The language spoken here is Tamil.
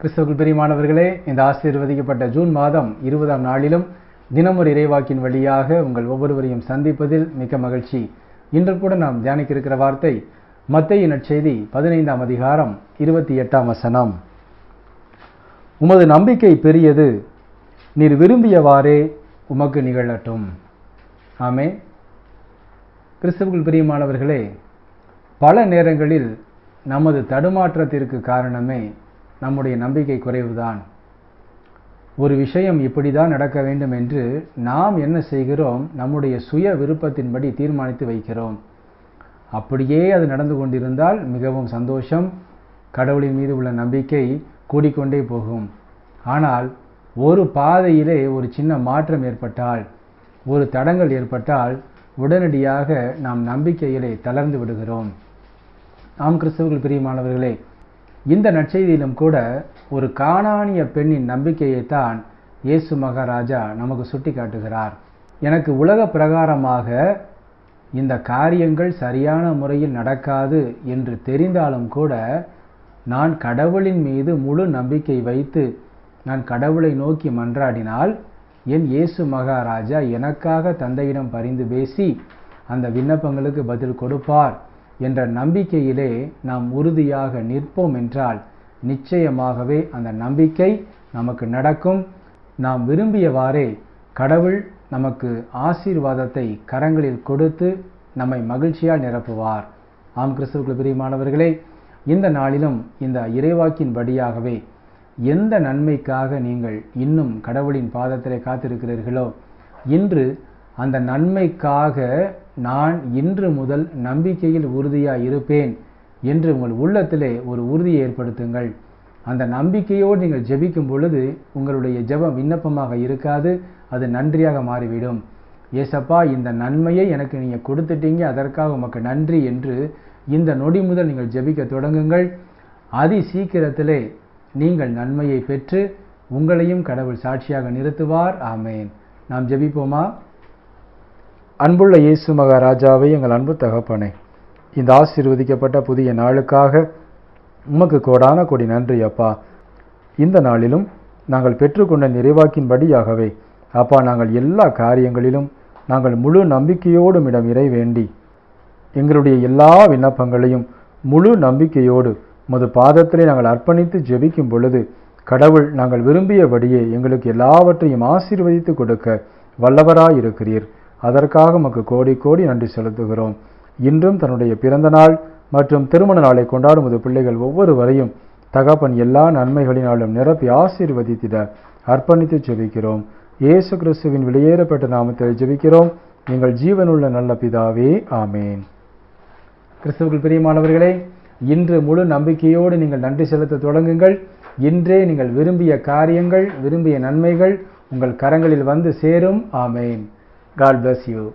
கிறிஸ்தவர்கள் பெரியமானவர்களே இந்த ஆசீர்வதிக்கப்பட்ட ஜூன் மாதம் இருபதாம் நாளிலும் தினமொரு இறைவாக்கின் வழியாக உங்கள் ஒவ்வொருவரையும் சந்திப்பதில் மிக்க மகிழ்ச்சி. இன்று கூட நாம் தியானிக்க இருக்கிற வார்த்தை மத்திய நற்செய்தி பதினைந்தாம் அதிகாரம் இருபத்தி எட்டாம் வசனம். உமது நம்பிக்கை பெரியது நீர் விரும்பியவாறே உமக்கு நிகழட்டும். ஆமே கிறிஸ்தவர்கள் பிரியமானவர்களே பல நேரங்களில் நமது தடுமாற்றத்திற்கு காரணமே நம்முடைய நம்பிக்கை குறைவுதான். ஒரு விஷயம் இப்படி தான் நடக்க வேண்டும் என்று நாம் என்ன செய்கிறோம்? நம்முடைய சுய விருப்பத்தின்படி தீர்மானித்து வைக்கிறோம். அப்படியே அது நடந்து கொண்டிருந்தால் மிகவும் சந்தோஷம். கடவுளின் மீது உள்ள நம்பிக்கை கூடிக்கொண்டே போகும். ஆனால் ஒரு பாதையிலே ஒரு சின்ன மாற்றம் ஏற்பட்டால் ஒரு தடங்கள் ஏற்பட்டால் உடனடியாக நாம் நம்பிக்கையிலே தளர்ந்து விடுகிறோம். நாம் கிறிஸ்தவர்கள் பிரியமானவர்களே இந்த நற்செய்தியிலும் கூட ஒரு காணானிய பெண்ணின் நம்பிக்கையைத்தான் இயேசு மகாராஜா நமக்கு சுட்டி காட்டுகிறார் எனக்கு உலக பிரகாரமாக இந்த காரியங்கள் சரியான முறையில் நடக்காது என்று தெரிந்தாலும் கூட நான் கடவுளின் மீது முழு நம்பிக்கை வைத்து நான் கடவுளை நோக்கி மன்றாடினால் என் இயேசு மகாராஜா எனக்காக தந்தையிடம் பரிந்து பேசி அந்த விண்ணப்பங்களுக்கு பதில் கொடுப்பார். என்ற நம்பிக்கையிலே நாம் உறுதியாக நிற்போம் என்றால் நிச்சயமாகவே அந்த நம்பிக்கை நமக்கு நடக்கும். நாம் விரும்பியவாறே கடவுள் நமக்கு ஆசீர்வாதத்தை கரங்களில் கொடுத்து நம்மை மகிழ்ச்சியால் நிரப்புவார். ஆம் கிறிஸ்துவுக்கு பிரியமானவர்களே இந்த நாளிலும் இந்த இறைவாக்கின் படியாகவே எந்த நன்மைக்காக நீங்கள் இன்னும் கடவுளின் பாதத்திலே காத்திருக்கிறீர்களோ இன்று அந்த நன்மைக்காக நான் இன்று முதல் நம்பிக்கையில் உறுதியாக இருப்பேன் என்று உங்கள் உள்ளத்திலே ஒரு உறுதியை ஏற்படுத்துங்கள். அந்த நம்பிக்கையோடு நீங்கள் ஜெபிக்கும் பொழுது உங்களுடைய ஜெபம் விண்ணப்பமாக இருக்காது அது நன்றியாக மாறிவிடும். ஏசப்பா இந்த நன்மையை எனக்கு நீங்கள் கொடுத்துட்டீங்க அதற்காக உமக்கு நன்றி என்று இந்த நொடி முதல் நீங்கள் ஜெபிக்க தொடங்குங்கள். அதி சீக்கிரத்திலே நீங்கள் நன்மையை பெற்று உங்களையும் கடவுள் சாட்சியாக நிறுத்துவார். ஆமேன். நாம் ஜெபிப்போமா? அன்புள்ள இயேசு மகாராஜாவை எங்கள் அன்பு தகப்பனே இந்த ஆசீர்வதிக்கப்பட்ட புதிய நாளுக்காக உமக்கு கோடான கொடி நன்றி அப்பா. இந்த நாளிலும் நாங்கள் பெற்றுக்கொண்ட நிறைவாக்கின்படியாகவே அப்பா நாங்கள் எல்லா காரியங்களிலும் நாங்கள் முழு நம்பிக்கையோடும் இடம் இறை வேண்டி எங்களுடைய எல்லா விண்ணப்பங்களையும் முழு நம்பிக்கையோடு மது பாதத்திலே நாங்கள் அர்ப்பணித்து ஜெபிக்கும் பொழுது கடவுள் நாங்கள் விரும்பியபடியே எங்களுக்கு எல்லாவற்றையும் ஆசீர்வதித்து கொடுக்க வல்லவராயிருக்கிறீர். அதற்காக உமக்கு கோடி கோடி நன்றி செலுத்துகிறோம். இன்றும் தன்னுடைய பிறந்த நாள் மற்றும் திருமண நாளை கொண்டாடும் உமது பிள்ளைகள் ஒவ்வொருவரையும் தகப்பன் எல்லா நன்மைகளினாலும் நிரப்பி ஆசீர்வதித்திட அர்ப்பணித்து ஜெபிக்கிறோம். இயேசு கிறிஸ்துவின் வெளியேறப்பட்ட நாமத்தில் ஜெபிக்கிறோம். எங்கள் ஜீவனுள்ள நல்ல பிதாவே ஆமேன். கிறிஸ்துவுக்குள் பிரியமானவர்களே இன்று முழு நம்பிக்கையோடு நீங்கள் நன்றி செலுத்த தொடங்குங்கள். இன்றே நீங்கள் விரும்பிய காரியங்கள் விரும்பிய நன்மைகள் உங்கள் கரங்களில் வந்து சேரும். ஆமேன். God bless you.